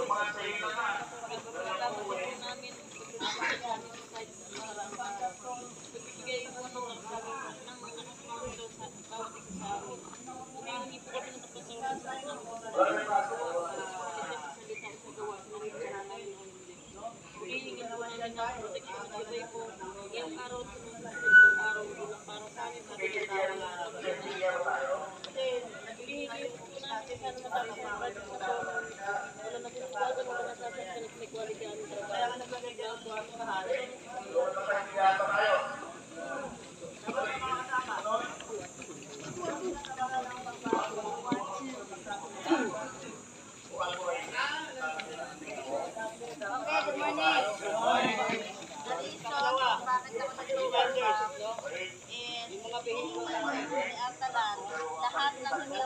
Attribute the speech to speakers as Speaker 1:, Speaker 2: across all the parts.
Speaker 1: Okay, lahat ng hindi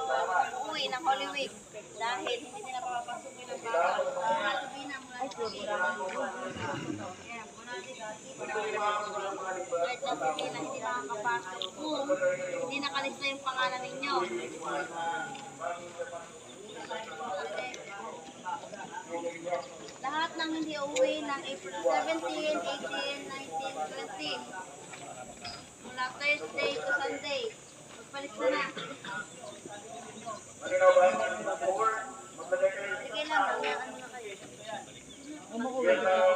Speaker 1: uuwi ng Holy Week dahil hindi nila papapasukin ng bata. Halloween ang mula sa Kaya, muna din kahit na sabihin na hindi makakapasok kung hindi nakalista yung pangalan ninyo. Lahat ng hindi uuwi ng April 17, 18, 19, 20. Mula Thursday to Sunday. Umuulan.